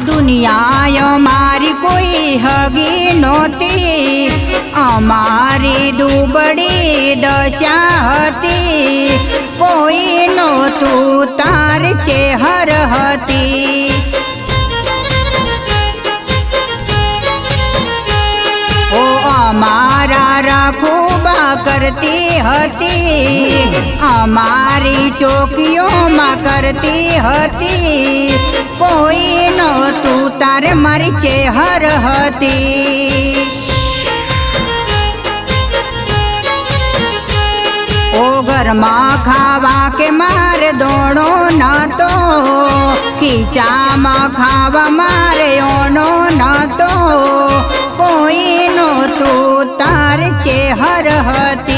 ન્યાય મારી કોઈ હગી નહોતી. અમારી દુબળી દશા હતી. કોઈ નહોતું તાર ચેહર હતી. ઓ, અમારા રાખુબા કરતી હતી. અમારી ચોકીઓમાં કરતી હતી. મારી ચેહર હતી. ઓ ઘરમાં ખાવા કે મારે દોણો નતો? ખીચામાં ખાવા મારે ઓણો નતો? કોઈ નહોતું તાર ચેહર હતી.